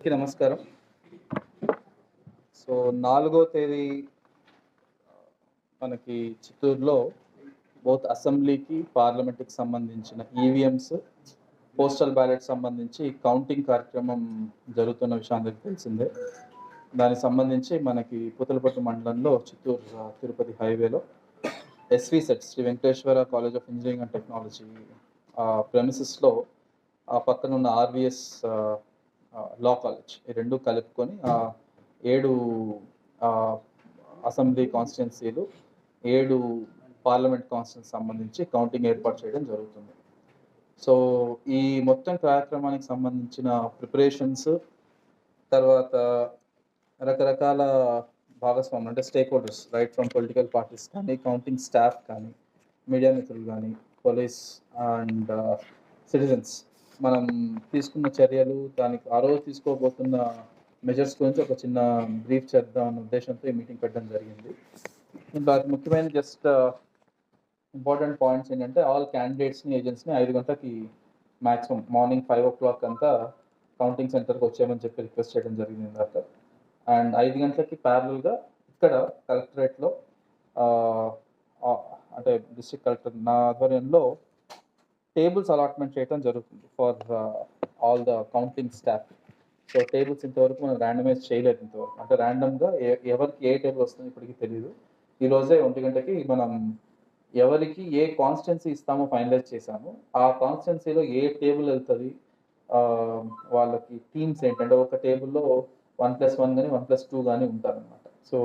అందరికీ నమస్కారం. సో నాలుగో తేదీ మనకి చిత్తూరులో బోత్ అసెంబ్లీకి పార్లమెంట్కి సంబంధించిన ఈవీఎంస్ పోస్టల్ బ్యాలెట్ సంబంధించి కౌంటింగ్ కార్యక్రమం జరుగుతున్న విషయం అందరికీ తెలిసిందే. దానికి సంబంధించి మనకి పుతలపట్టు మండలంలో చిత్తూరు తిరుపతి హైవేలో S V CET Sri Venkateswara college of engineering and technology ప్రెమిసెస్లో ఆ పక్కన ఉన్న లా కాలేజ్ ఈ రెండు కలుపుకొని ఏడు అసెంబ్లీ కాన్స్టిట్యున్సీలు ఏడు పార్లమెంట్ కాన్స్టిట్యున్సీ సంబంధించి కౌంటింగ్ ఏర్పాటు చేయడం జరుగుతుంది. సో ఈ మొత్తం కార్యక్రమానికి సంబంధించిన ప్రిపరేషన్స్ తర్వాత రకరకాల భాగస్వాములు అంటే stake holders right from political parties కానీ కౌంటింగ్ స్టాఫ్ కానీ మీడియా మిత్రులు కానీ పోలీస్ అండ్ సిటిజన్స్ మనం తీసుకున్న చర్యలు దానికి ఆ రోజు తీసుకోబోతున్న మెజర్స్ గురించి ఒక చిన్న బ్రీఫ్ చేద్దాం అన్న ఉద్దేశంతో ఈ మీటింగ్ పెట్టడం జరిగింది. ఇంకా అది ముఖ్యమైన జస్ట్ ఇంపార్టెంట్ పాయింట్స్ ఏంటంటే ఆల్ క్యాండిడేట్స్ని ఏజెంట్స్ని ఐదు గంటలకి maximum morning five o'clock అంతా కౌంటింగ్ సెంటర్కి వచ్చేయమని చెప్పి రిక్వెస్ట్ చేయడం జరిగింది ఇందాక. అండ్ ఐదు గంటలకి ప్యారల్గా ఇక్కడ కలెక్టరేట్లో uh, అంటే డిస్ట్రిక్ట్ కలెక్టర్ నా ఆధ్వర్యంలో టేబుల్స్ అలాట్మెంట్ చేయడం జరుగుతుంది for all the counting staff so tables ఇంతవరకు మనం ర్యాండమైజ్ చేయలేదు ఇంతవరకు. అంటే ర్యాండమ్గా ఎవరికి ఏ టేబుల్ వస్తుంది ఇప్పటికి తెలియదు ఈ రోజే ఒంటి గంటకి మనం ఎవరికి ఏ కాన్స్టెన్సీ ఇస్తామో ఫైనలైజ్ చేశాము. ఆ కాన్స్టెన్సీలో ఏ టేబుల్ వెళ్తుంది uh, వాళ్ళకి టీమ్స్ ఏంటంటే ఒక టేబుల్లో వన్ ప్లస్ వన్ కానీ వన్ ప్లస్ టూ కానీ ఉంటారనమాట సో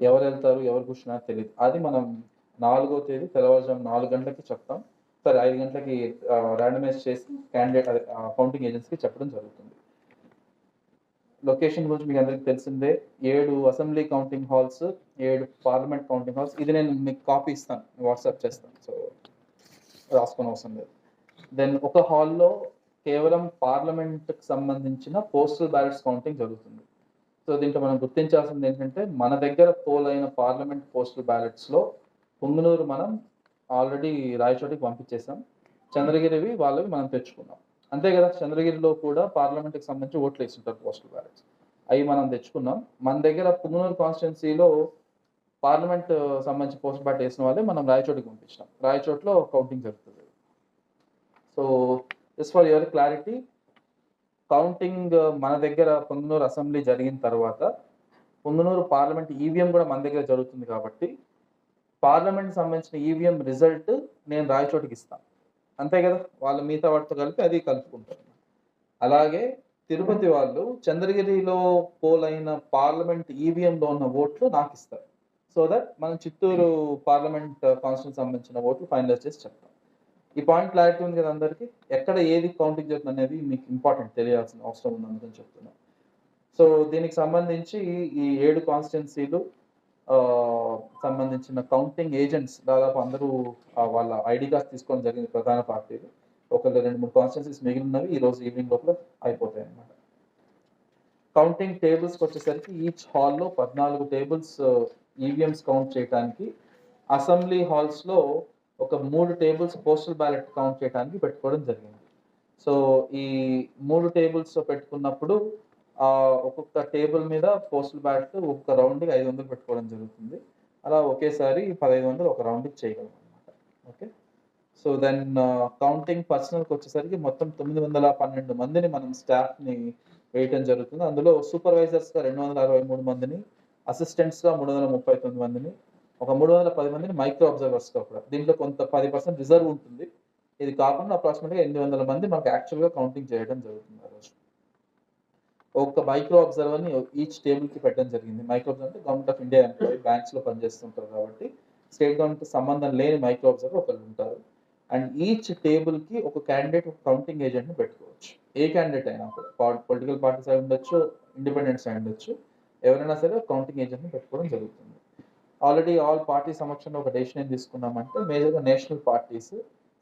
ఎవరు వెళ్తారు ఎవరు కూర్చున్నారో తెలియదు అది మనం నాలుగో తేదీ తెల్లవారుజాము నాలుగు గంటలకి చెప్తాం. సరే ఐదు గంటలకి ర్యాండమైజ్ చేసి క్యాండిడేట్ కౌంటింగ్ ఏజెన్సీకి చెప్పడం జరుగుతుంది. లొకేషన్ గురించి మీకు అందరికీ తెలిసిందే ఏడు అసెంబ్లీ కౌంటింగ్ హాల్స్ ఏడు పార్లమెంట్ కౌంటింగ్ హాల్స్ ఇది నేను మీకు కాపీ ఇస్తాను వాట్సాప్ చేస్తాను. సో రాసుకొని అవసరం లేదు. దెన్ ఒక హాల్లో కేవలం పార్లమెంట్కి సంబంధించిన పోస్టల్ బ్యాలెట్స్ కౌంటింగ్ జరుగుతుంది. సో దీంట్లో మనం గుర్తించాల్సింది ఏంటంటే మన దగ్గర పోల్ అయిన పార్లమెంట్ పోస్టల్ బ్యాలెట్స్లో పుంగనూరు మనం ఆల్రెడీ రాయచోటికి పంపించేసాం చంద్రగిరివి వాళ్ళవి మనం తెచ్చుకున్నాం. అంతే కదా చంద్రగిరిలో కూడా పార్లమెంట్కి సంబంధించి ఓట్లు వేస్తుంటారు పోస్టల్ బ్యాలెట్స్. అవి మనం తెచ్చుకున్నాం. మన దగ్గర పుంగనూరు కాన్స్టిట్యున్సీలో పార్లమెంట్ సంబంధించి పోస్ట్ బ్యాట్ వేసిన వాళ్ళే మనం రాయచోటికి పంపించినాం. రాయచోట్లో కౌంటింగ్ జరుగుతుంది. So just for your clarity counting మన దగ్గర పొంగనూరు అసెంబ్లీ జరిగిన తర్వాత పుంగనూరు పార్లమెంట్ ఈవీఎం కూడా మన దగ్గర జరుగుతుంది కాబట్టి పార్లమెంట్ సంబంధించిన ఈవీఎం రిజల్ట్ నేను రాయచోటికి ఇస్తాను. అంతే కదా? వాళ్ళ మిగతా వాటితో కలిపి అది కలుపుకుంటారు. అలాగే తిరుపతి వాళ్ళు చంద్రగిరిలో పోలైన పార్లమెంట్ ఈవీఎంలో ఉన్న ఓట్లు నాకు ఇస్తారు. సో దట్ మనం చిత్తూరు పార్లమెంట్ కాన్స్టిట్యూన్ సంబంధించిన ఓట్లు ఫైనలైజ్ చేసి చెప్తాం. ఈ పాయింట్ క్లారిటీ ఉంది కదా అందరికి? ఎక్కడ ఏది కౌంటింగ్ జరుగుతుంది అనేది మీకు ఇంపార్టెంట్ తెలియాల్సిన అవసరం ఉంది అందుకని చెప్తున్నాను. సో దీనికి సంబంధించి ఈ ఏడు కాన్స్టిట్యున్సీలు సంబంధించిన కౌంటింగ్ ఏజెంట్స్ దాదాపు అందరూ వాళ్ళ ఐడి కార్డ్స్ తీసుకోవడం జరిగింది ప్రధాన పార్టీలు. ఒక రెండు మూడు కాన్స్టిట్యున్సీస్ మిగిలినవి ఈ రోజు ఈవినింగ్ లోపల అయిపోతాయి అన్నమాట కౌంటింగ్ టేబుల్స్కి వచ్చేసరికి ఈచ్ హాల్లో పద్నాలుగు టేబుల్స్ ఈవీఎంస్ కౌంట్ చేయడానికి అసెంబ్లీ హాల్స్లో ఒక మూడు టేబుల్స్ పోస్టల్ బ్యాలెట్ కౌంట్ చేయడానికి పెట్టుకోవడం జరిగింది. సో ఈ మూడు టేబుల్స్ పెట్టుకున్నప్పుడు ఒక్కొక్క టేబుల్ మీద పోస్టల్ బ్యాట్ ఒక్క రౌండ్కి ఐదు వందలు పెట్టుకోవడం జరుగుతుంది. అలా ఒకేసారి పదహైదు వందలు ఒక రౌండ్కి చేయగలం అనమాట ఓకే? సో దెన్ కౌంటింగ్ పర్సనల్కి వచ్చేసరికి మొత్తం తొమ్మిది వందల పన్నెండు మందిని మనం స్టాఫ్ని వేయటం జరుగుతుంది. అందులో సూపర్వైజర్స్గా రెండు వందల అరవై మూడు మందిని అసిస్టెంట్స్గా మూడు వందల ముప్పై తొమ్మిది మందిని ఒక మూడు వందల పది మందిని మైక్రో అబ్జర్వర్స్గా కూడా. దీంట్లో కొంత పది పర్సెంట్ రిజర్వ్ ఉంటుంది. ఇది కాకుండా అప్రాక్సిమేట్గా ఎనిమిది వందల మంది మనకు యాక్చువల్గా కౌంటింగ్ చేయడం జరుగుతుంది ఆ రోజు. ఒక మైక్రో అబ్జర్వర్ని ఈచ్ టేబుల్కి పెట్టడం జరిగింది. మైక్రో అబ్జర్వర్ అంటే గవర్నమెంట్ ఆఫ్ ఇండియా ఎంప్లాయీ బ్యాంక్స్లో పనిచేస్తుంటారు కాబట్టి స్టేట్ గవర్నమెంట్ సంబంధం లేని మైక్రో అబ్జర్వర్ ఒకళ్ళు ఉంటారు. అండ్ ఈచ్ టేబుల్కి ఒక క్యాండిడేట్ ఒక కౌంటింగ్ ఏజెంట్ని పెట్టుకోవచ్చు. ఏ క్యాండిడేట్ అయినా కూడా పొలిటికల్ పార్టీస్ అయి ఉండొచ్చు ఇండిపెండెంట్స్ అయి ఉండొచ్చు. ఎవరైనా సరే కౌంటింగ్ ఏజెంట్ని పెట్టుకోవడం జరుగుతుంది. ఆల్రెడీ ఆల్ పార్టీ సమక్షంలో ఒక డెసిషన్ ఏం తీసుకున్నామంటే మేజర్గా national parties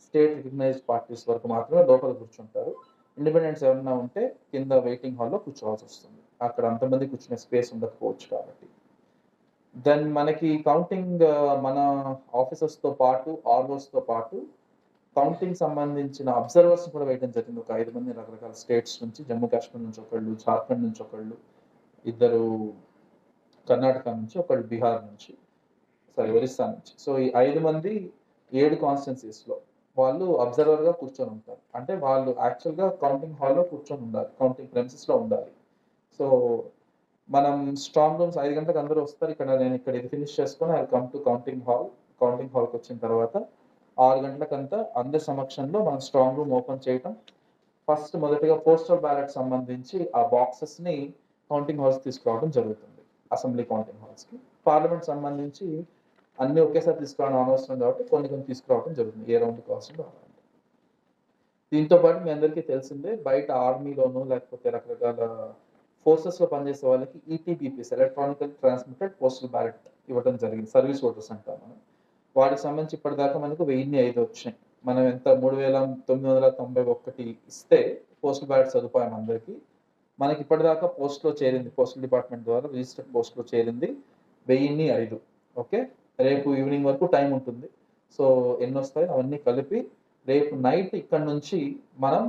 state recognised parties వరకు మాత్రమే లోపల కూర్చుంటారు. ఇండిపెండెన్స్ ఏమన్నా ఉంటే కింద వెయిటింగ్ హాల్లో కూర్చోవాల్సి వస్తుంది. అక్కడ అంతమంది కూర్చునే స్పేస్ ఉండకపోవచ్చు కాబట్టి. దెన్ మనకి కౌంటింగ్ మన ఆఫీసర్స్తో పాటు ఆర్వర్స్తో పాటు కౌంటింగ్ సంబంధించిన అబ్జర్వర్స్ కూడా వేయడం జరిగింది. ఒక ఐదు మంది రకరకాల స్టేట్స్ నుంచి జమ్మూ కాశ్మీర్ నుంచి ఒకళ్ళు జార్ఖండ్ నుంచి ఒకళ్ళు ఇద్దరు కర్ణాటక నుంచి ఒకళ్ళు బీహార్ నుంచి సారీ ఒరిస్సా నుంచి. సో ఈ ఐదు మంది ఏడు కాన్స్టిట్యున్సీస్లో వాళ్ళు అబ్జర్వర్గా కూర్చొని ఉంటారు. అంటే వాళ్ళు యాక్చువల్గా కౌంటింగ్ హాల్లో కూర్చొని ఉండాలి. కౌంటింగ్ ప్రెమిసెస్లో ఉండాలి. సో మనం స్ట్రాంగ్ రూమ్స్ ఐదు గంటలకు అందరూ వస్తారు. ఇక్కడ నేను ఇక్కడ ఇది ఫినిష్ చేసుకొని I come to counting hall counting హాల్కి వచ్చిన తర్వాత ఆరు గంటలకంతా అందరి సమక్షంలో మనం స్ట్రాంగ్ రూమ్ ఓపెన్ చేయటం. ఫస్ట్ మొదటిగా పోస్టల్ బ్యాలెట్ సంబంధించి ఆ బాక్సెస్ని కౌంటింగ్ హాల్స్ తీసుకురావడం జరుగుతుంది. Assembly counting హాల్స్కి. పార్లమెంట్ సంబంధించి అన్ని ఒకేసారి తీసుకురావడం అనవసరం కాబట్టి కొన్ని కొన్ని తీసుకురావడం జరుగుతుంది. ఏ రౌండ్ అవసరం దీంతో పాటు మీ అందరికీ తెలిసిందే బయట ఆర్మీలోను లేకపోతే రకరకాల ఫోర్సెస్లో పనిచేసే వాళ్ళకి ETBPs electronical transmitted postal ballot ఇవ్వడం జరిగింది. సర్వీస్ ఓటర్స్ అంటాం మనం. వాటికి సంబంధించి ఇప్పటిదాకా మనకు వెయ్యిన్ని ఐదు వచ్చినాయి. మనం ఎంత మూడు వేల తొమ్మిది వందల తొంభై ఒకటి ఇస్తే పోస్టల్ బ్యాలెట్ సదుపాయం అందరికీ. మనకి ఇప్పటిదాకా పోస్ట్లో చేరింది పోస్టల్ డిపార్ట్మెంట్ ద్వారా రిజిస్టర్డ్ పోస్ట్లో చేరింది వెయ్యిన్ని ఐదు. ఓకే? రేపు ఈవినింగ్ వరకు టైం ఉంటుంది. సో ఎన్ని వస్తాయి అవన్నీ కలిపి రేపు నైట్ ఇక్కడ నుంచి మనం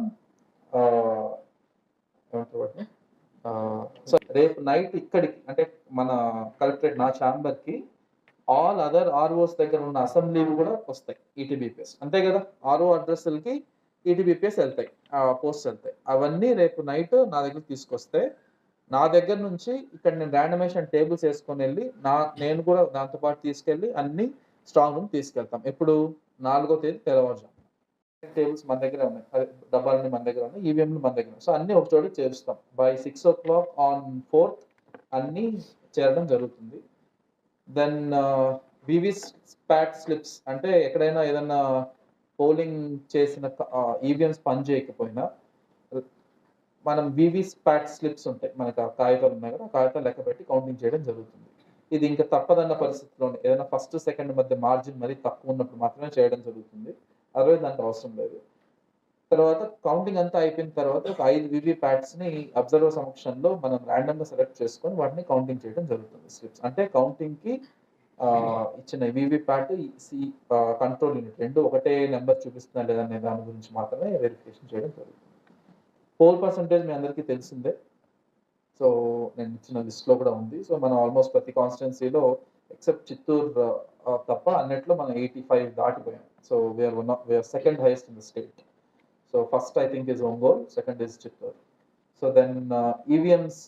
సో రేపు నైట్ ఇక్కడికి అంటే మన కలెక్టరేట్ నా ఛాంబర్కి ఆల్ అదర్ ఆర్ఓస్ దగ్గర ఉన్న అసెంబ్లీలు కూడా వస్తాయి ఈటీబీపీఎస్ అంతే కదా? ఆర్ఓ అడ్రస్లకి ఈటీబీపీఎస్ వెళ్తాయి పోస్ట్ వెళ్తాయి. అవన్నీ రేపు నైట్ నా దగ్గర తీసుకొస్తే నా దగ్గర నుంచి ఇక్కడ నేను ర్యాండమేషన్ టేబుల్స్ వేసుకొని వెళ్ళి నా నేను కూడా దాంతో పాటు తీసుకెళ్ళి అన్ని స్ట్రాంగ్ రూమ్ తీసుకెళ్తాం. ఎప్పుడు? నాలుగో తేదీ తెల్లవారుజాము టేబుల్స్ మన దగ్గర ఉన్నాయి. డబ్బాలన్నీ మన దగ్గర ఉన్నాయి. ఈవీఎంలు మన దగ్గర. సో అన్ని ఒక చోట చేరుస్తాం. By six o'clock on fourth అన్ని చేరడం జరుగుతుంది. దెన్ వివి ప్యాట్ స్లిప్స్ అంటే ఎక్కడైనా ఏదైనా పోలింగ్ చేసిన ఈవీఎంస్ uh, పని చేయకపోయినా మనం వివి ప్యాట్ స్లిప్స్ ఉంటాయి. మనకు ఆ కాగితాలు ఉన్నాయి కదా ఆ కాగితాలు లెక్క పెట్టి కౌంటింగ్ చేయడం జరుగుతుంది. ఇది ఇంకా తప్పదన్న పరిస్థితిలోనే ఏదైనా ఫస్ట్ సెకండ్ మధ్య మార్జిన్ మరీ తక్కువ ఉన్నప్పుడు మాత్రమే చేయడం జరుగుతుంది. అరవై దానికి అవసరం లేదు. తర్వాత కౌంటింగ్ అంతా అయిపోయిన తర్వాత ఒక ఐదు వివి ప్యాట్స్ని అబ్జర్వర్ సమక్షంలో మనం ర్యాండమ్గా సెలెక్ట్ చేసుకొని వాటిని కౌంటింగ్ చేయడం జరుగుతుంది. స్లిప్స్ అంటే కౌంటింగ్కి ఇచ్చిన VVPAT C control unit రెండు ఒకటే నెంబర్ చూపిస్తున్నా లేదా అనే దాని గురించి మాత్రమే వెరిఫికేషన్ చేయడం జరుగుతుంది. పోల్ పర్సంటేజ్ మీ అందరికీ తెలిసిందే. సో నేను ఇచ్చిన లిస్ట్లో కూడా ఉంది. సో మనం ఆల్మోస్ట్ ప్రతి కాన్స్టిట్యున్సీలో ఎక్సెప్ట్ చిత్తూరు తప్ప అన్నిట్లో మనం eighty five దాటిపోయాం so we're one we're second highest in the state so first I think is Ongole second is Chittoor so then EVMs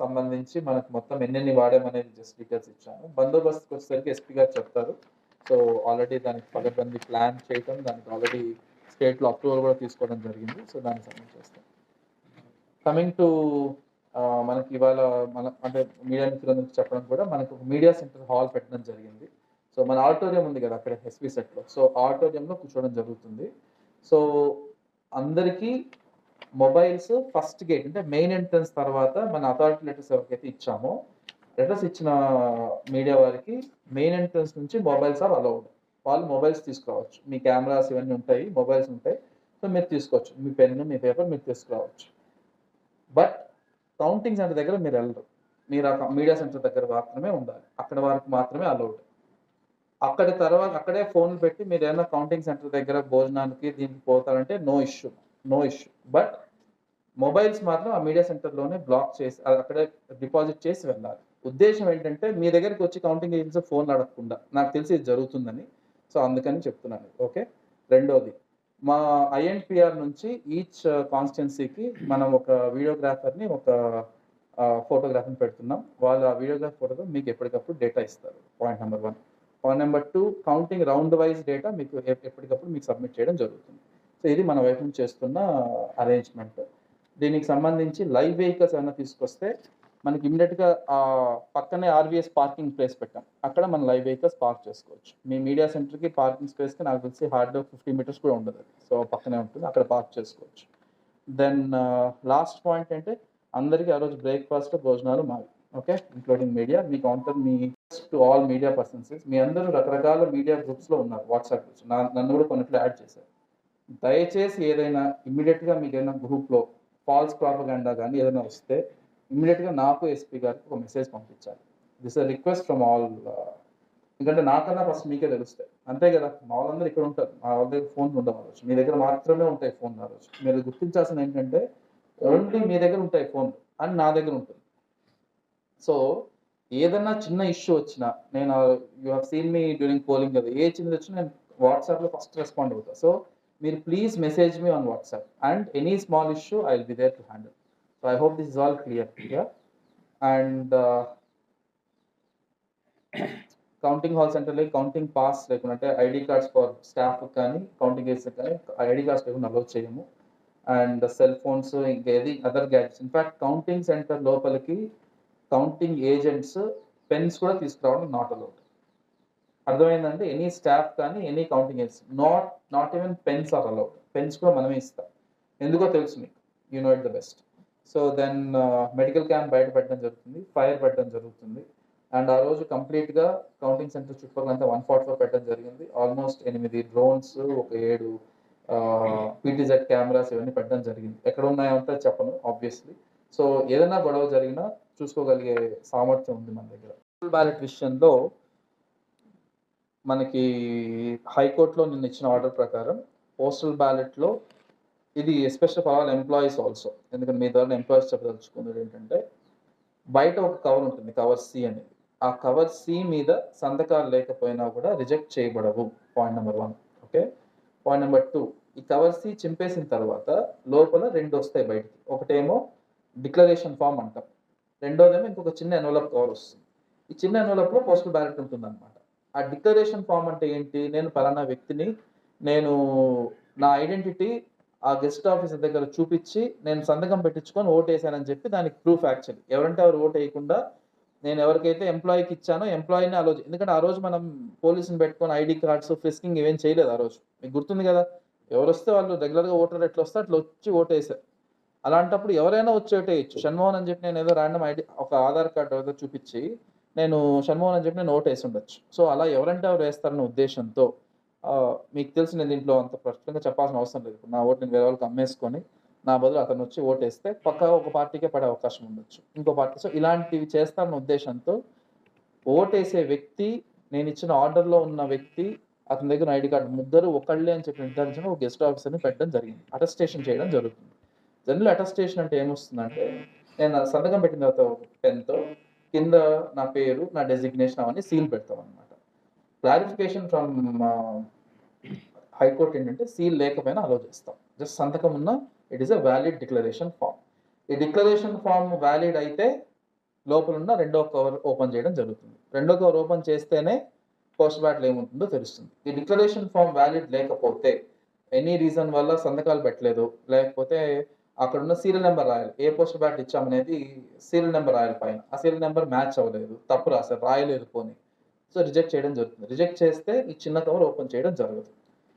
సంబంధించి మనకు మొత్తం ఎన్నెన్ని వాడామనేది జస్ట్ డీటెయిల్స్ ఇచ్చాను. బందోబస్తుకి వచ్చేసరికి ఎస్పీ గారు చెప్తారు. సో ఆల్రెడీ దానికి పదబంది ప్లాన్ చేయటం దానికి ఆల్రెడీ స్టేట్లో అప్రూవల్ కూడా తీసుకోవడం జరిగింది. సో దానికి సంబంధించి చేస్తాం. కమింగ్ టు మనకి ఇవాళ మన అంటే మీడియా మిత్రుల నుంచి చెప్పడం కూడా మనకు మీడియా సెంటర్ హాల్ పెట్టడం జరిగింది. సో మన ఆడిటోరియం ఉంది కదా అక్కడ ఎస్పీ సెట్లో. సో ఆడిటోరియంలో కూర్చోవడం జరుగుతుంది. సో అందరికీ మొబైల్స్ ఫస్ట్ గేట్ అంటే మెయిన్ ఎంట్రన్స్ తర్వాత మన అథారిటీ లెటర్స్ ఎవరికైతే ఇచ్చామో లెటర్స్ ఇచ్చిన మీడియా వారికి మెయిన్ ఎంట్రన్స్ నుంచి మొబైల్స్ ఆర్ అలౌడ్. వాళ్ళు మొబైల్స్ తీసుకురావచ్చు మీ కెమెరాస్ ఇవన్నీ ఉంటాయి మొబైల్స్ ఉంటాయి. సో మీరు తీసుకోవచ్చు. మీ పెన్ను మీ పేపర్ మీరు తీసుకురావచ్చు. బట్ కౌంటింగ్ సెంటర్ దగ్గర మీరు వెళ్ళరు. మీరు ఆ మీడియా సెంటర్ దగ్గర మాత్రమే ఉండాలి. అక్కడ వారికి మాత్రమే అలౌడ్ అక్కడి తర్వాత అక్కడే ఫోన్లు పెట్టి మీరు ఏమైనా కౌంటింగ్ సెంటర్ దగ్గర భోజనానికి దీనికి పోతారంటే no issue no issue but mobiles మాత్రం ఆ మీడియా సెంటర్లోనే బ్లాక్ చేసి అక్కడే డిపాజిట్ చేసి వెళ్ళాలి. ఉద్దేశం ఏంటంటే మీ దగ్గరికి వచ్చి కౌంటింగ్ ఏజెన్సీ ఫోన్ అడగకుండా. నాకు తెలిసి ఇది జరుగుతుందని. సో అందుకని చెప్తున్నాను. ఓకే రెండోది మా ఐఎన్పిఆర్ నుంచి ఈచ్ కాన్స్టిట్యున్సీకి uh, మనం ఒక వీడియోగ్రాఫర్ని ఒక uh, ఫోటోగ్రాఫర్ని పెడుతున్నాం. వాళ్ళు ఆ వీడియోగ్రాఫ్ ఫోటోతో మీకు ఎప్పటికప్పుడు డేటా ఇస్తారు. Point number one point number two counting round wise data మీకు ఎప్పటికప్పుడు మీకు సబ్మిట్ చేయడం జరుగుతుంది. సో ఇది మన వైపు నుంచి చేస్తున్న అరేంజ్మెంట్ దీనికి సంబంధించి లైవ్ వెహికల్స్ ఏమైనా తీసుకొస్తే మనకి ఇమీడియట్గా ఆ పక్కనే ఆర్వీఎస్ పార్కింగ్ ప్లేస్ పెట్టాం. అక్కడ మన లైవ్ వెహికల్స్ పార్క్ చేసుకోవచ్చు. మీ మీడియా సెంటర్కి పార్కింగ్ స్పేస్కి నాకు తెలిసి హార్డ్ ఫిఫ్టీ మీటర్స్ కూడా ఉండదు సో పక్కనే ఉంటుంది. అక్కడ పార్క్ చేసుకోవచ్చు. దెన్ లాస్ట్ పాయింట్ అంటే అందరికీ ఆ రోజు బ్రేక్ఫాస్ట్ భోజనాలు మావి. ఓకే ఇంక్లూడింగ్ మీడియా మీ కౌంటర్ మీ టు ఆల్ మీడియా పర్సన్స్ మీ అందరూ రకరకాల మీడియా గ్రూప్స్లో ఉన్నారు. వాట్సాప్ గ్రూప్స్ నన్ను కూడా కొన్నిట్లో యాడ్ చేశారు. దయచేసి ఏదైనా ఇమ్మీడియట్గా మీకు ఏదైనా గ్రూప్లో ఫాల్స్ ప్రాపగాండా కానీ ఏదైనా వస్తే ఇమ్మీడియట్గా నాకు ఎస్పీ గారికి ఒక మెసేజ్ పంపించాలి. This a request from all ఎందుకంటే నాకన్నా ఫస్ట్ మీకే తెలుస్తాయి. అంతే కదా మా వాళ్ళందరూ ఇక్కడ ఉంటారు. మా వాళ్ళ దగ్గర ఫోన్ ఉండవు ఆ రోజు. మీ దగ్గర మాత్రమే ఉంటాయి ఫోన్ ఆ రోజు. మీరు గుర్తించాల్సిన ఏంటంటే ఓన్లీ మీ దగ్గర ఉంటాయి ఫోన్ అండ్ నా దగ్గర ఉంటుంది. సో ఏదన్నా చిన్న ఇష్యూ వచ్చినా నేను you have seen me during polling కదా ఏ చిన్నది వచ్చినా నేను వాట్సాప్లో ఫస్ట్ రెస్పాండ్ అవుతా. సో మీరు please message me on WhatsApp and any small issue I will be there to handle so I hope this is all clear clear and counting hall సెంటర్లో counting pass లేకుండా అంటే ID cards for staff కానీ counting ఏజ్ కానీ ID cards లేకుండా allow చేయము. And cell phones ఇంకేది other gadgets in fact counting centre లోపలికి కౌంటింగ్ ఏజెంట్స్ పెన్స్ కూడా తీసుకురావడం నాట్ అలౌడ్ అర్థమైందంటే ఎనీ స్టాఫ్ కానీ any counting agents not not even pens are allowed pens కూడా మనమే ఇస్తాం. ఎందుకో తెలుసు మీకు. You know it the best so then medical camp బయట పెట్టడం జరుగుతుంది ఫైర్ పెట్టడం జరుగుతుంది. అండ్ ఆ రోజు కంప్లీట్గా కౌంటింగ్ సెంటర్ చుట్టుపక్కల అంతా వన్ ఫార్టీ ఫోర్ పెట్టడం జరిగింది. ఆల్మోస్ట్ ఎనిమిది డ్రోన్స్ ఒక ఏడు పీటీజెడ్ కెమెరాస్ ఇవన్నీ పెట్టడం జరిగింది. ఎక్కడ ఉన్నాయంతా చెప్పను ఆబ్వియస్లీ. సో ఏదైనా గొడవ జరిగినా చూసుకోగలిగే సామర్థ్యం ఉంది మన దగ్గర. బ్యాలెట్ విషయంలో మనకి హైకోర్టులో నిన్న ఇచ్చిన ఆర్డర్ ప్రకారం పోస్టల్ బ్యాలెట్లో ఇది special for all employees also ఎందుకంటే మీ ద్వారా ఎంప్లాయీస్ చెప్పదలుచుకున్నది ఏంటంటే బయట ఒక కవర్ ఉంటుంది కవర్ సి అనేది. ఆ కవర్ సి మీద సంతకాలు లేకపోయినా కూడా రిజెక్ట్ చేయబడవు point number one okay point number two ఈ కవర్ సి చింపేసిన తర్వాత లోపల రెండు వస్తాయి బయటికి. ఒకటేమో డిక్లరేషన్ ఫామ్ అంటాం. రెండోదేమో ఇంకొక చిన్న ఎన్వలప్ కవర్ వస్తుంది. ఈ చిన్న ఎన్వలప్లో పోస్టల్ బ్యాలెట్ ఉంటుందన్నమాట. ఆ డిక్లరేషన్ ఫామ్ అంటే ఏంటి? నేను పలానా వ్యక్తిని నేను నా ఐడెంటిటీ ఆ గెస్ట్ ఆఫీసర్ దగ్గర చూపించి నేను సంతకం పెట్టించుకొని ఓట్ వేసానని చెప్పి దానికి ప్రూఫ్ యాక్చువల్లీ. ఎవరంటే ఎవరు ఓట్ వేయకుండా నేను ఎవరికైతే ఎంప్లాయీకి ఇచ్చానో ఎంప్లాయీని ఆ రోజు ఎందుకంటే ఆ రోజు మనం పోలీసుని పెట్టుకొని ఐడి కార్డ్స్ ఫిస్కింగ్ ఇవేం చేయలేదు ఆ రోజు. మీకు గుర్తుంది కదా? ఎవరు వస్తే వాళ్ళు రెగ్యులర్గా ఓటర్ ఎట్లా వస్తే అట్లా వచ్చి ఓట్ వేసారు అలాంటప్పుడు ఎవరైనా వచ్చి ఓటు వేయచ్చు. షణ్మోహన్ అని చెప్పి నేను ఏదో ర్యాండమ్ ఐడి ఒక ఆధార్ కార్డు ఏదో చూపించి నేను షణ్మోహన్ అని చెప్పి నేను ఓట్ వేసి ఉండొచ్చు. సో అలా ఎవరంటే ఎవరు వేస్తారన్న ఉద్దేశంతో మీకు తెలిసి నేను దీంట్లో అంత ప్రశ్నగా చెప్పాల్సిన అవసరం లేదు. నా ఓటు నేను వేరే వాళ్ళకి అమ్మేసుకొని నా బదులు అతను వచ్చి ఓటేస్తే పక్క పక్కా ఒక పార్టీకే పడే అవకాశం ఉండొచ్చు. ఇంకో పార్టీ సో ఇలాంటివి చేస్తానన్న ఉద్దేశంతో ఓటేసే వ్యక్తి నేను ఇచ్చిన ఆర్డర్లో ఉన్న వ్యక్తి అతని దగ్గర ఐడి కార్డు ముగ్గురు ఒకళ్ళే అని చెప్పి నిర్ధారించిన ఒక గెస్ట్ ఆఫీసర్ని పెట్టడం జరిగింది. అటెస్టేషన్ చేయడం జరుగుతుంది. జనరల్ అటెస్టేషన్ అంటే ఏమొస్తుందంటే నేను సంతకం పెట్టిన తర్వాత పెన్తో కింద నా పేరు నా డెసిగ్నేషన్ అవన్నీ సీల్ పెడతాం అనమాట క్లారిఫికేషన్ ఫ్రమ్ హైకోర్టు ఏంటంటే సీల్ లేకపోయినా అలో చేస్తాం. జస్ట్ సంతకం ఉన్న it is a valid declaration form ఈ డిక్లరేషన్ ఫామ్ వ్యాలిడ్ అయితే లోపల ఉన్న రెండో కవర్ ఓపెన్ చేయడం జరుగుతుంది. రెండో కవర్ ఓపెన్ చేస్తేనే పోస్ట్ బ్యాట్లు ఏముంటుందో తెలుస్తుంది. ఈ డిక్లరేషన్ ఫామ్ వ్యాలిడ్ లేకపోతే ఎనీ రీజన్ వల్ల సంతకాలు పెట్టలేదు లేకపోతే అక్కడ ఉన్న సీరియల్ నెంబర్ రాయాలి. ఏ పోస్ట్ బ్యాట్ ఇచ్చామనేది సీరియల్ నెంబర్ రాయాలి పైన. ఆ సీరియల్ నెంబర్ మ్యాచ్ అవ్వలేదు తప్పు రాశారు రాయలేదు పోనీ. సో రిజెక్ట్ చేయడం జరుగుతుంది. రిజెక్ట్ చేస్తే ఈ చిన్న కవర్ ఓపెన్ చేయడం జరగదు.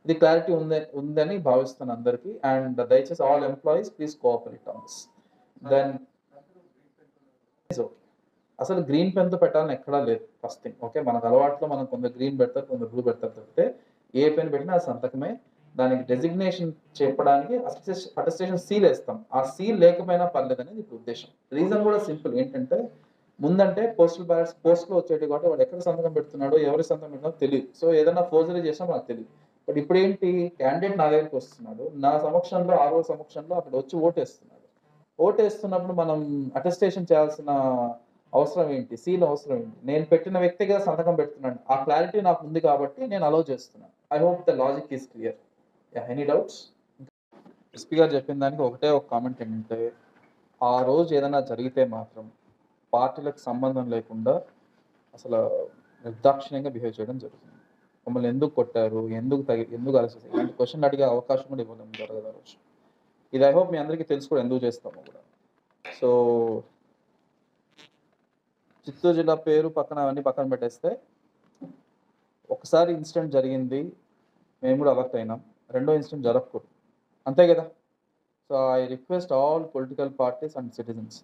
ఇది క్లారిటీ ఉంది ఉందని భావిస్తాను అందరికీ అండ్ దయచేసి all employees please cooperate on this. Then okay. అసలు గ్రీన్ పెన్తో పెట్టాలని ఎక్కడా లేదు ఫస్ట్ థింగ్. ఓకే మనకు అలవాట్లో మనం కొందరు గ్రీన్ పెడతారు కొందరు బ్లూ పెడతారు తప్పితే ఏ పెన్ పెట్టినా అది సంతకమే. దానికి డెసిగ్నేషన్ చెప్పడానికి అటెస్టేషన్ సీల్ వేస్తాం. ఆ సీల్ లేకపోయినా పర్లేదు అనేది ఇప్పుడు ఉద్దేశం. రీజన్ కూడా సింపుల్. ఏంటంటే ముందంటే పోస్టల్ బ్యాలెట్స్ పోస్ట్లో వచ్చేటి కాబట్టి వాడు ఎక్కడ సంతకం పెడుతున్నాడో ఎవరి సంతకం పెట్టినో తెలియదు సో ఏదైనా ఫోర్జరీ చేసినా మనకు తెలియదు బట్ ఇప్పుడు ఏంటి క్యాండిడేట్ నా దగ్గరికి వస్తున్నాడు. నా సమక్షంలో ఆ రోజు సమక్షంలో అక్కడ వచ్చి ఓటేస్తున్నాడు. ఓటేస్తున్నప్పుడు మనం అటెస్టేషన్ చేయాల్సిన అవసరం ఏంటి? సీల్ అవసరం ఏంటి? నేను పెట్టిన వ్యక్తిగా సంతకం పెడుతున్నాను ఆ క్లారిటీ నాకు ఉంది కాబట్టి నేను అలో చేస్తున్నాను. I hope the logic is clear any doubts SP గారు చెప్పిన దానికి ఒకటే ఒక కామెంట్ ఏంటంటే ఆ రోజు ఏదైనా జరిగితే మాత్రం పార్టీలకు సంబంధం లేకుండా అసలు నిర్దాక్షిణ్యంగా బిహేవ్ చేయడం జరుగుతుంది. మమ్మల్ని ఎందుకు కొట్టారు? ఎందుకు తగి ఎందుకు అరెస్ట్ ఇలాంటి క్వశ్చన్ అడిగే అవకాశం కూడా ఇవ్వడం జరగదు ఆ రోజు. ఇది ఐ హోప్ మీ అందరికీ తెలుసు కూడా ఎందుకు చేస్తాము కూడా. సో చిత్తూరు జిల్లా పేరు పక్కన అవన్నీ పక్కన పెట్టేస్తే ఒకసారి ఇన్సిడెంట్ జరిగింది మేము కూడా అలర్ట్ అయినాం. రెండో ఇన్సిడెంట్ జరగకూడదు. అంతే కదా? So I request all political parties and citizens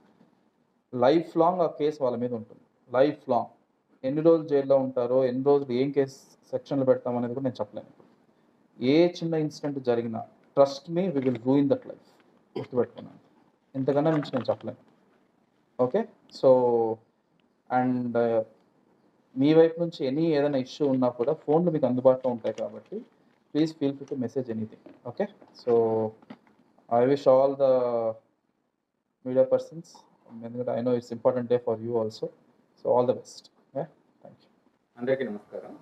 life long ఆ కేసు వాళ్ళ మీద ఉంటుంది. Life long. ఎన్ని రోజులు జైల్లో ఉంటారో ఎన్ని రోజులు ఏం కేసు సెక్షన్లు పెడతాం అనేది కూడా నేను చెప్పలేను. ఏ చిన్న ఇన్సిడెంట్ జరిగినా trust me we will ruin that life. గుర్తుపెట్టుకున్నాను. ఇంతకన్నా నుంచి నేను చెప్పలేను. ఓకే? సో అండ్ మీ వైపు నుంచి ఎనీ ఏదైనా ఇష్యూ ఉన్నా కూడా ఫోన్లు మీకు అందుబాటులో ఉంటాయి కాబట్టి please feel free to message anything. Okay? So I wish all the media persons ఎందుకంటే I know it's important day for you also so all the best thank you అందరికీ నమస్కారం.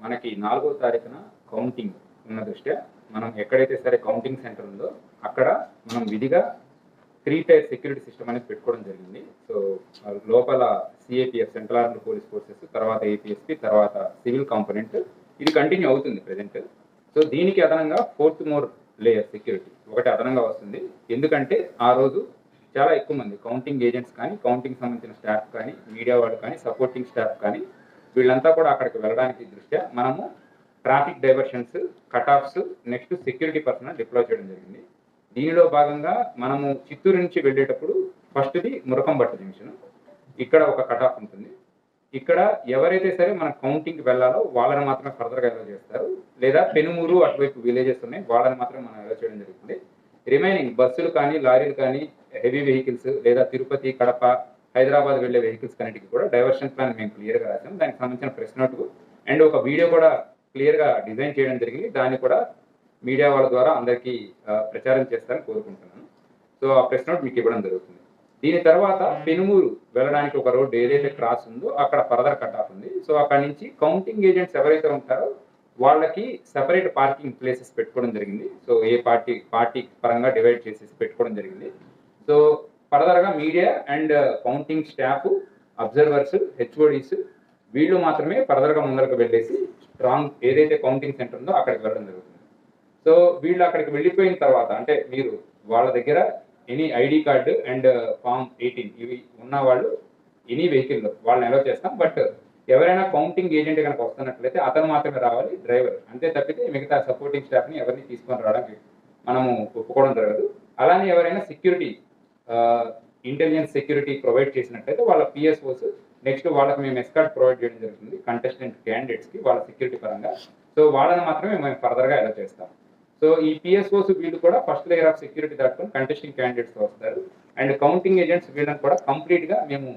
మనకి నాలుగో తారీఖున కౌంటింగ్ ఉన్న దృష్ట్యా మనం ఎక్కడైతే సరే కౌంటింగ్ సెంటర్ ఉందో అక్కడ మనం విధిగా త్రీ టైర్ సెక్యూరిటీ సిస్టమ్ అనేది పెట్టుకోవడం జరిగింది. సో లోపల CAPF central armed police forces తర్వాత ఏపీఎస్పి తర్వాత సివిల్ కాంపోనెంట్ ఇది కంటిన్యూ అవుతుంది ప్రజెంట్ సో దీనికి అదనంగా ఫోర్త్ మోర్ లేయర్ సెక్యూరిటీ ఒకటి అదనంగా వస్తుంది. ఎందుకంటే ఆ రోజు చాలా ఎక్కువ మంది. కౌంటింగ్ ఏజెంట్స్ కానీ కౌంటింగ్ సంబంధించిన స్టాఫ్ కానీ మీడియా వాళ్ళు కానీ సపోర్టింగ్ స్టాఫ్ కానీ వీళ్ళంతా కూడా అక్కడికి వెళ్ళడానికి దృష్ట్యా మనము traffic diversions cut offs next security person deploy చేయడం జరిగింది. దీనిలో భాగంగా మనము చిత్తూరు నుంచి వెళ్ళేటప్పుడు ఫస్ట్ది మురకంబట్ట జంక్షన్ ఇక్కడ ఒక కట్ ఆఫ్ ఉంటుంది. ఇక్కడ ఎవరైతే సరే మన కౌంటింగ్కి వెళ్ళాలో వాళ్ళని మాత్రమే ఫర్దర్గా ఎలా చేస్తారు. లేదా పెనుమూరు అటువైపు విలేజెస్ ఉన్నాయి వాళ్ళని మాత్రమే మనం ఎలా చేయడం జరుగుతుంది. రిమైనింగ్ బస్సులు కానీ లారీలు కానీ హెవీ వెహికల్స్ లేదా తిరుపతి కడప హైదరాబాద్ వెళ్ళే వెహికల్స్ కన్నిటికి కూడా డైవర్షన్ ప్లాన్ మేము క్లియర్గా రాసాం దానికి సంబంధించిన ప్రెస్ నోట్ అండ్ ఒక వీడియో కూడా క్లియర్గా డిజైన్ చేయడం జరిగింది. దాన్ని కూడా మీడియా వాళ్ళ ద్వారా అందరికీ ప్రచారం చేస్తారని కోరుకుంటున్నాను. సో ఆ ప్రెస్ నోట్ మీకు ఇవ్వడం జరుగుతుంది. దీని తర్వాత పెనుమూరు వెళ్ళడానికి ఒక రోడ్డు ఏదైతే క్రాస్ ఉందో అక్కడ ఫర్దర్ కట్ ఆఫ్ ఉంది. సో అక్కడ నుంచి కౌంటింగ్ ఏజెంట్స్ ఎవరైతే ఉంటారో వాళ్ళకి సెపరేట్ పార్కింగ్ ప్లేసెస్ పెట్టుకోవడం జరిగింది. సో ఏ పార్టీ పార్టీ పరంగా డివైడ్ చేసేసి పెట్టుకోవడం జరిగింది. సో ఫర్దర్గా media and counting staff observers HODs వీళ్ళు మాత్రమే ఫర్దర్గా ముందరకు వెళ్ళేసి స్ట్రాంగ్ ఏదైతే కౌంటింగ్ సెంటర్ ఉందో అక్కడికి వెళ్ళడం జరుగుతుంది. సో వీళ్ళు అక్కడికి వెళ్ళిపోయిన తర్వాత అంటే మీరు వాళ్ళ దగ్గర any ID card and form eighteen ఇవి ఉన్న వాళ్ళు ఎనీ వెహికల్లో వాళ్ళని అలౌ చేస్తాం. బట్ ఎవరైనా కౌంటింగ్ ఏజెంట్ కనుక వస్తున్నట్లయితే అతను మాత్రమే రావాలి డ్రైవర్ అంతే తప్పితే మిగతా సపోర్టింగ్ స్టాఫ్ని ఎవరిని తీసుకొని రావడానికి మనము ఒప్పుకోవడం జరగదు. అలానే ఎవరైనా సెక్యూరిటీ ఇంటెలిజెన్స్ సెక్యూరిటీ ప్రొవైడ్ చేసినట్టయితే వాళ్ళ పిఎస్ఓస్ నెక్స్ట్ వాళ్ళకి మేము ఎస్కార్ట్ ప్రొవైడ్ చేయడం జరుగుతుంది కంటెస్టెంట్ క్యాండిడేట్స్కి వాళ్ళ సెక్యూరిటీ పరంగా. సో వాళ్ళని మాత్రమే మేము ఫర్దర్గా ఎలా చేస్తాం. సో ఈ పిఎస్ఓస్ వీళ్ళు కూడా ఫస్ట్ లేయర్ ఆఫ్ సెక్యూరిటీ దాటుకొని కంటెస్టింగ్ క్యాండిడేట్స్ వస్తారు. అండ్ కౌంటింగ్ ఏజెంట్స్ వీళ్ళని కూడా కంప్లీట్గా మేము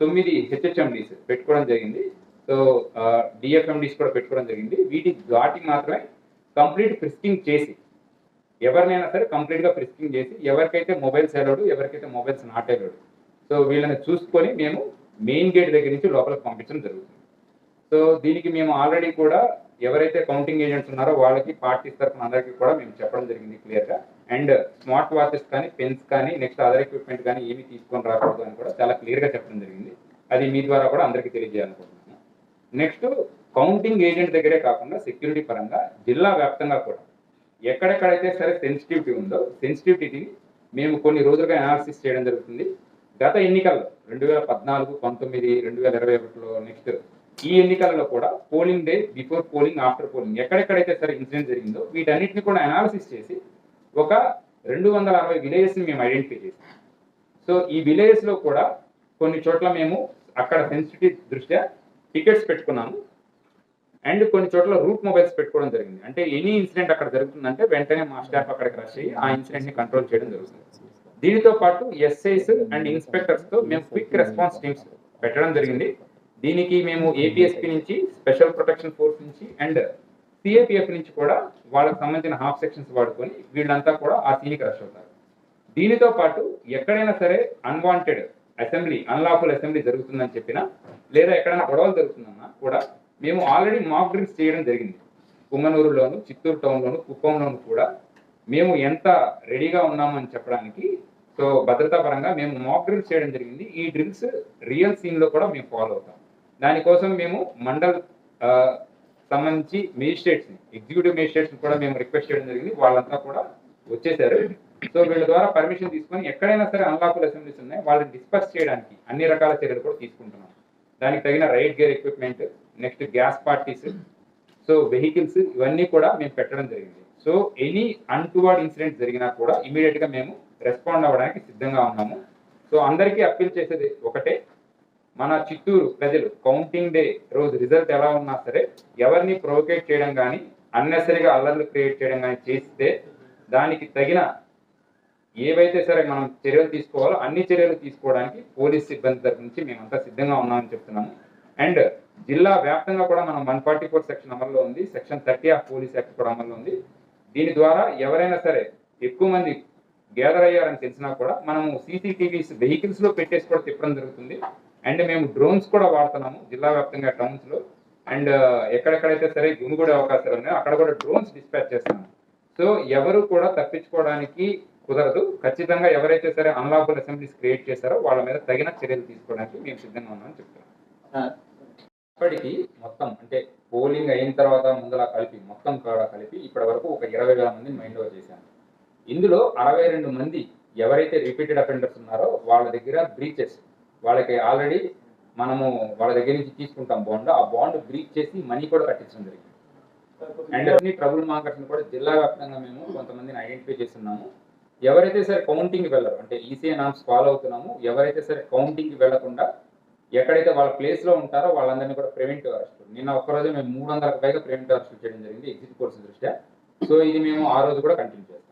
తొమ్మిది హెచ్హెచ్ఎండీస్ పెట్టుకోవడం జరిగింది. సో డిఎఫ్ఎండీస్ కూడా పెట్టుకోవడం జరిగింది. వీటి వాటికి మాత్రమే కంప్లీట్ ఫ్రిస్కింగ్ చేసి ఎవరినైనా సరే కంప్లీట్గా గా చేసి ఎవరికైతే మొబైల్స్ ఎలాడు ఎవరికైతే మొబైల్స్ నాట్ ఎలాడు సో వీళ్ళని చూసుకొని మేము మెయిన్ గేట్ దగ్గర నుంచి లోపలికి పంపించడం జరుగుతుంది. సో దీనికి మేము ఆల్రెడీ కూడా ఎవరైతే కౌంటింగ్ ఏజెంట్స్ ఉన్నారో వాళ్ళకి పార్టీస్ తరఫున అందరికీ కూడా మేము చెప్పడం జరిగింది క్లియర్గా అండ్ స్మార్ట్ వాచెస్ కానీ పెన్స్ కానీ నెక్స్ట్ అదర్ ఎక్విప్మెంట్ కానీ ఏమి తీసుకొని రాకూడదు అని కూడా చాలా క్లియర్గా చెప్పడం జరిగింది. అది మీ ద్వారా కూడా అందరికీ తెలియజేయాలనుకుంటున్నాను. నెక్స్ట్ కౌంటింగ్ ఏజెంట్ దగ్గరే కాకుండా సెక్యూరిటీ పరంగా జిల్లా వ్యాప్తంగా కూడా ఎక్కడెక్కడైతే సరే సెన్సిటివిటీ ఉందో సెన్సిటివిటీని మేము కొన్ని రోజులుగా అనాలిసిస్ చేయడం జరుగుతుంది. గత ఎన్నికల్లో రెండు వేల పద్నాలుగు పంతొమ్మిది రెండు వేల ఇరవై ఒకటిలో నెక్స్ట్ ఈ ఎన్నికలలో కూడా polling day before polling after polling ఎక్కడెక్కడైతే సరే ఇన్సిడెంట్ జరిగిందో వీటన్నిటిని కూడా అనాలిసిస్ చేసి ఒక రెండు వందల అరవై విలేజెస్ని మేము ఐడెంటిఫై చేసాం. సో ఈ విలేజెస్లో కూడా కొన్ని చోట్ల మేము అక్కడ సెన్సిటివ్ దృష్ట్యా టికెట్స్ పెట్టుకున్నాము. అండ్ కొన్ని చోట్ల రూట్ మొబైల్స్ పెట్టుకోవడం జరిగింది. అంటే ఎనీ ఇన్సిడెంట్ అక్కడ జరుగుతుందంటే వెంటనే మా స్టాఫ్ అక్కడికి రష్ అయ్యి ఆ ఇన్సిడెంట్ని కంట్రోల్ చేయడం జరుగుతుంది. దీనితో పాటు ఎస్ఐస్ అండ్ ఇన్స్పెక్టర్స్తో మేము క్విక్ రెస్పాన్స్ టీమ్స్ పెట్టడం జరిగింది. దీనికి మేము ఏపీఎస్పీ నుంచి స్పెషల్ ప్రొటెక్షన్ ఫోర్స్ నుంచి అండ్ సిఏపిఎఫ్ నుంచి కూడా వాళ్ళకి సంబంధించిన హాఫ్ సెక్షన్స్ వాడుకొని వీళ్ళంతా కూడా ఆ సీనికి రష్ అవుతారు. దీనితో పాటు ఎక్కడైనా సరే అన్వాంటెడ్ అసెంబ్లీ అన్లాఫుల్ అసెంబ్లీ జరుగుతుందని చెప్పినా లేదా ఎక్కడైనా గొడవలు జరుగుతుందన్నా కూడా మేము ఆల్రెడీ మాక్ డ్రిల్స్ చేయడం జరిగింది. కుమ్మనూరులోను చిత్తూరు టౌన్లోను కుప్పంలోను కూడా మేము ఎంత రెడీగా ఉన్నామని చెప్పడానికి సో భద్రతా పరంగా మేము మాక్ డ్రిల్స్ చేయడం జరిగింది. ఈ డ్రిల్స్ రియల్ సీన్లో కూడా మేము ఫాలో అవుతాం. దానికోసం మేము మండల్ సంబంధించి మేజిస్ట్రేట్స్ని ఎగ్జిక్యూటివ్ మేజిస్ట్రేట్స్ని కూడా మేము రిక్వెస్ట్ చేయడం జరిగింది. వాళ్ళంతా కూడా వచ్చేసారు. సో వీళ్ళ ద్వారా పర్మిషన్ తీసుకొని ఎక్కడైనా సరే అన్లాఫుల్ అసెంబ్లీస్ ఉన్నాయి. వాళ్ళని డిస్పర్స్ చేయడానికి అన్ని రకాల చర్యలు కూడా తీసుకుంటున్నాం. దానికి తగిన right gear equipment next gas parties. So vehicles ఇవన్నీ కూడా మేము పెట్టడం జరిగింది. సో ఎనీ అన్టువర్డ్ ఇన్సిడెంట్ జరిగినా కూడా ఇమీడియట్గా మేము రెస్పాండ్ అవ్వడానికి సిద్ధంగా ఉన్నాము. సో అందరికీ అప్పీల్ చేసేది ఒకటే మన చిత్తూరు ప్రజలు కౌంటింగ్ డే రోజు రిజల్ట్ ఎలా ఉన్నా సరే ఎవరిని ప్రొవోకేట్ చేయడం కానీ అన్నెసరిగా అల్లర్లు క్రియేట్ చేయడం కానీ చేస్తే దానికి తగిన ఏవైతే సరే మనం చర్యలు తీసుకోవాలో అన్ని చర్యలు తీసుకోవడానికి పోలీస్ సిబ్బంది తరఫు నుంచి మేమంతా సిద్ధంగా ఉన్నామని చెప్తున్నాము. అండ్ జిల్లా వ్యాప్తంగా కూడా మనం వన్ ఫార్టీ ఫోర్ సెక్షన్ అమల్లో ఉంది. Section thirty of police act కూడా అమల్లో ఉంది. దీని ద్వారా ఎవరైనా సరే ఎక్కువ మంది గ్యాదర్ అయ్యారని తెలిసినా కూడా మనము సీసీటీవీస్ వెహికల్స్లో పెట్టేసి కూడా తిప్పడం జరుగుతుంది. అండ్ మేము డ్రోన్స్ కూడా వాడుతున్నాము జిల్లా వ్యాప్తంగా టౌన్స్లో. అండ్ ఎక్కడెక్కడైతే సరే గుమిగూడే అవకాశాలు ఉన్నాయో అక్కడ కూడా డ్రోన్స్ డిస్పాచ్ చేస్తున్నాము సో ఎవరు కూడా తప్పించుకోవడానికి కుదరదు. ఖచ్చితంగా ఎవరైతే సరే అన్లాఫుల్ అసెంబ్లీస్ క్రియేట్ చేశారో వాళ్ళ మీద తగిన చర్యలు తీసుకోవడానికి మేము సిద్ధంగా ఉన్నామని చెప్తున్నాం. ఇప్పటికీ మొత్తం అంటే పోలింగ్ అయిన తర్వాత ముందర కలిపి మొత్తం కూడా కలిపి ఇప్పటి వరకు ఒక ఇరవై వేల మందిని మైండ్ ఓవర్ చేశాను ఇందులో అరవై రెండు మంది ఎవరైతే రిపీటెడ్ అఫెండర్స్ ఉన్నారో వాళ్ళ దగ్గర బ్రీచెస్ వాళ్ళకి ఆల్రెడీ మనము వాళ్ళ దగ్గర నుంచి తీసుకుంటాం బాండ్ ఆ బాండ్ బ్రీచ్ చేసి మనీ కూడా కట్టించడం జరిగింది. అండ్ అన్ని ట్రబుల్ మార్కర్స్ కూడా జిల్లా వ్యాప్తంగా మేము కొంతమందిని ఐడెంటిఫై చేస్తున్నాము. ఎవరైతే సరే కౌంటింగ్ వెళ్ళరు అంటే ఈసీఏ నామ్స్ ఫాలో అవుతున్నాము ఎవరైతే సరే కౌంటింగ్ వెళ్ళకుండా ఎక్కడైతే వాళ్ళ ప్లేస్లో ఉంటారో వాళ్ళందరినీ కూడా ప్రివెంటివ్ అరెస్ట్ నిన్న ఒక్కరోజు మేము మూడు వందలకు పైగా ప్రివెంటివ్ అరెస్ట్ చేయడం జరిగింది ఎగ్జిట్ కోర్సు దృష్ట్యా. సో ఇది మేము ఆ రోజు కూడా కంటిన్యూ చేస్తాం.